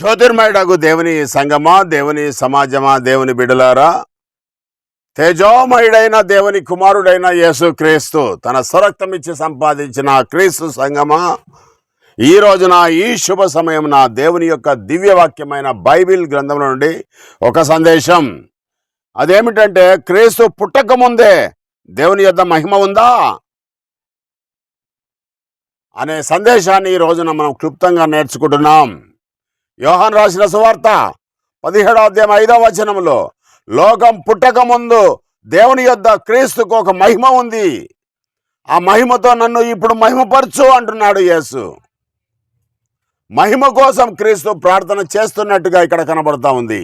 జ్యోతిర్మయుడకు దేవుని సంగమా దేవుని సమాజమా దేవుని బిడలారా తేజోమయుడైన దేవుని కుమారుడైన యేసు క్రీస్తు తన స్వరక్తమిచ్చి సంపాదించిన క్రీస్తు సంగమా. ఈ రోజున ఈ శుభ సమయం నా దేవుని యొక్క దివ్యవాక్యమైన బైబిల్ గ్రంథం నుండి ఒక సందేశం. అదేమిటంటే క్రీస్తు పుట్టక ముందే దేవుని యొక్క మహిమ ఉందా? అనే సందేశాన్ని ఈ రోజున మనం క్లుప్తంగా నేర్చుకుంటున్నాం. యోహాన్ రాసిన సువార్త పదిహేడో అధ్యాయం ఐదవ వచనంలో లోకం పుట్టక ముందు దేవుని యొద్ద క్రీస్తుకు ఒక మహిమ ఉంది. ఆ మహిమతో నన్ను ఇప్పుడు మహిమపరచు అంటున్నాడు యేసు. మహిమ కోసం క్రీస్తు ప్రార్థన చేస్తున్నట్టుగా ఇక్కడ కనబడతా ఉంది.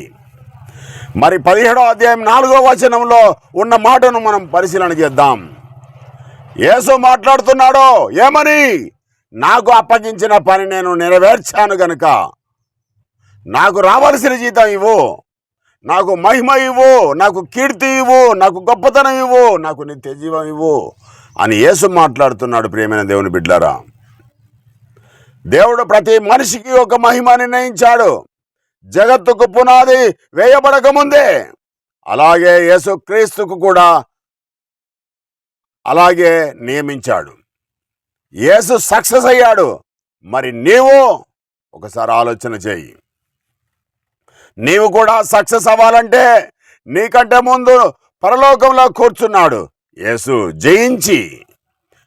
మరి పదిహేడో అధ్యాయం నాలుగో వచనంలో ఉన్న మాటను మనం పరిశీలన చేద్దాం. యేసు మాట్లాడుతున్నాడో ఏమని? నాకు అప్పగించిన పని నేను నెరవేర్చాను గనుక. నాకు రావాల్సిన జీతం ఇవ్వు. నాకు మహిమ ఇవ్వు. నాకు కీర్తి ఇవ్వు. నాకు గొప్పతనం ఇవ్వు. నాకు నిత్య జీవం ఇవ్వు అని యేసు మాట్లాడుతున్నాడు ప్రియమైన దేవుని బిడ్లారా దేవుడు ప్రతి మనిషికి ఒక మహిమ నిర్ణయించాడు. జగత్తుకు పునాది వేయబడకముందే అలాగే యేసు క్రీస్తుకు కూడా అలాగే నియమించాడు. యేసు సక్సెస్ అయ్యాడు. మరి నీవు ఒకసారి ఆలోచన చేయి. నీవు కూడా సక్సెస్ అవ్వాలంటే నీకంటే ముందు పరలోకంలో కూర్చున్నాడు. యేసు జయించి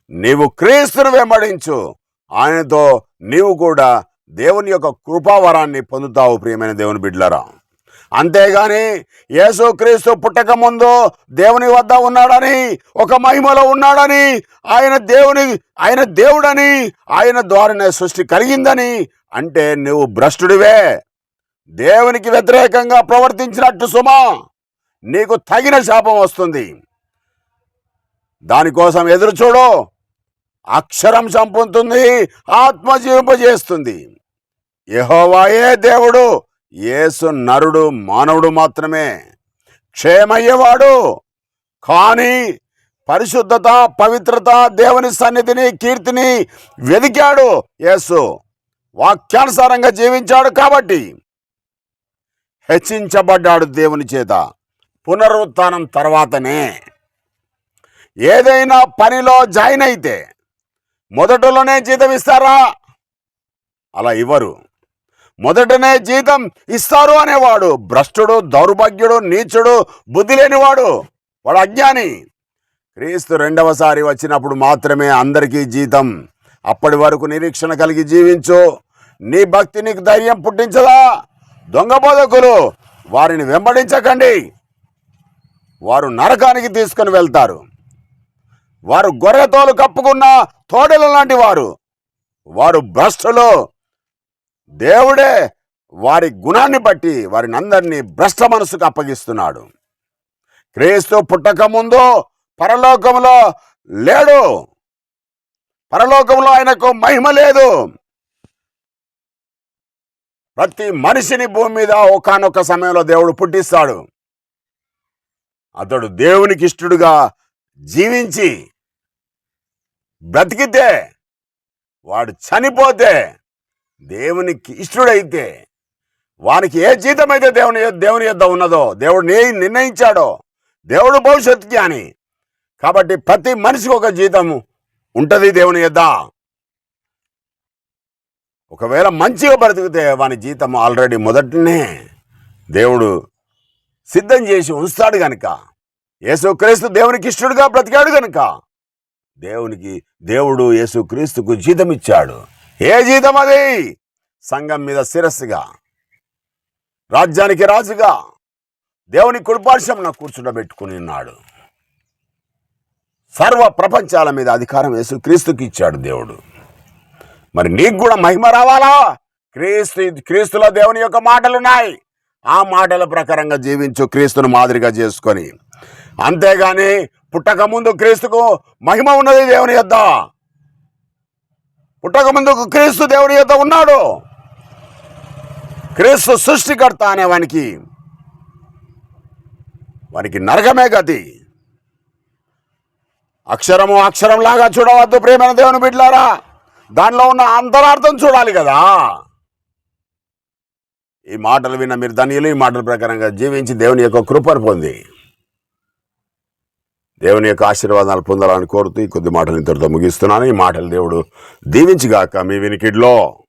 నీవు క్రీస్తును వెంబడించు. ఆయనతో నీవు కూడా దేవుని యొక్క కృపావరాన్ని పొందుతావు ప్రియమైన దేవుని బిడ్డలరా. అంతేగాని యేసు క్రీస్తు పుట్టక ముందు దేవుని వద్ద ఉన్నాడని ఒక మహిమలో ఉన్నాడని ఆయన దేవుని ఆయన దేవుడని ఆయన ద్వారానే సృష్టి కలిగిందని అంటే నువ్వు భ్రష్టుడివే. దేవునికి వ్యతిరేకంగా ప్రవర్తించినట్టు సుమా నీకు తగిన శాపం వస్తుంది. దానికోసం ఎదురు చూడు అక్షరం చంపుతుంది ఆత్మజీవింపజేస్తుంది. యహోవాయే యెహోవాయే దేవుడు యేసు నరుడు మానవుడు మాత్రమే. క్షేమయ్యేవాడు కానీ పరిశుద్ధత పవిత్రత దేవుని సన్నిధిని కీర్తిని వెదికాడు యేసు. వాక్యానుసారంగా జీవించాడు కాబట్టి హెచ్చించబడ్డాడు దేవుని చేత. పునరుత్నం తర్వాతనే. ఏదైనా పనిలో జాయిన్ అయితే మొదటలోనే జీతం ఇస్తారా? అలా ఇవ్వరు. మొదటనే జీతం ఇస్తారు అనేవాడు భ్రష్టుడు దౌర్భాగ్యుడు నీచుడు బుద్ధి లేనివాడు వాడు అజ్ఞాని. క్రీస్తు రెండవసారి వచ్చినప్పుడు మాత్రమే అందరికీ జీతం. అప్పటి వరకు నిరీక్షణ కలిగి జీవించు. నీ భక్తి నీకు ధైర్యం పుట్టించదా? దొంగ బోధకులు వారిని వెంబడించకండి. వారు నరకానికి తీసుకొని వెళ్తారు. వారు గొర్రెతోలు కప్పుకున్న తోడల లాంటి వారు. వారు భ్రష్టులు. దేవుడే వారి గుణాన్ని బట్టి వారిని అందరినీ భ్రష్ట మనసుకు అప్పగిస్తున్నాడు. క్రీస్తు పుట్టక ముందు పరలోకంలో లేడు. పరలోకంలో ఆయనకు మహిమ లేదు. ప్రతి మనిషిని భూమి మీద ఒకనొక సమయంలో దేవుడు పుట్టిస్తాడు. అతడు దేవునికి ఇష్టడుగా జీవించి బ్రతికితే వాడు చనిపోతే దేవునికి ఇష్టడైతే వానికి ఏ జీతం అయితే దేవుని దేవుని యొద్ద ఉన్నదో దేవుడు నే నిర్ణయించాడో దేవుడు భవిష్యత్ జ్ఞాని. కాబట్టి ప్రతి మనిషికి ఒక జీతం ఉంటుంది దేవుని యొద్ద. ఒకవేళ మంచిగా బ్రతికితే వాని జీతం ఆల్రెడీ మొదటనే దేవుడు సిద్ధం చేసి ఉంచుతాడు గనుక. యేసుక్రీస్తు దేవునికి ఇష్టడుగా బ్రతికాడు గనుక. దేవునికి దేవుడు యేసుక్రీస్తుకు జీతం ఇచ్చాడు ఏ జీతం అది? సంఘం మీద శిరస్సుగా రాజ్యానికి రాజుగా దేవుని కుడిపార్శ్వంన కూర్చుండబెట్టుకుని ఉన్నాడు. సర్వ ప్రపంచాల మీద అధికారం యేసుక్రీస్తుకి ఇచ్చాడు దేవుడు. మరి నీకు కూడా మహిమ రావాలా? క్రీస్తు క్రీస్తులో దేవుని యొక్క మాటలు ఉన్నాయి ఆ మాటల ప్రకారంగా జీవించు క్రీస్తును మాదిరిగా చేసుకొని. అంతేగాని పుట్టక ముందు క్రీస్తుకు మహిమ ఉన్నది దేవుని యొద్ద. పుట్టక ముందు క్రీస్తు దేవుని యొద్ద ఉన్నాడు. క్రీస్తు సృష్టికర్త అనే వానికి వానికి నరకమే గతి. అక్షరము అక్షరంలాగా చూడవద్దు ప్రేమైన దేవుని బిడ్లారా దానిలో ఉన్న అంతరార్థం చూడాలి కదా. ఈ మాటలు విన్న మీరు ధనియులు ఈ మాటల ప్రకారంగా జీవించి దేవుని యొక్క కృపను పొంది. దేవుని యొక్క ఆశీర్వాదాలు పొందాలని కోరుతూ ఈ కొద్ది మాటలు ఇంతటితో ముగిస్తున్నాను. ఈ మాటలు దేవుడు దీవించిగాక మీ వినికిడిలో.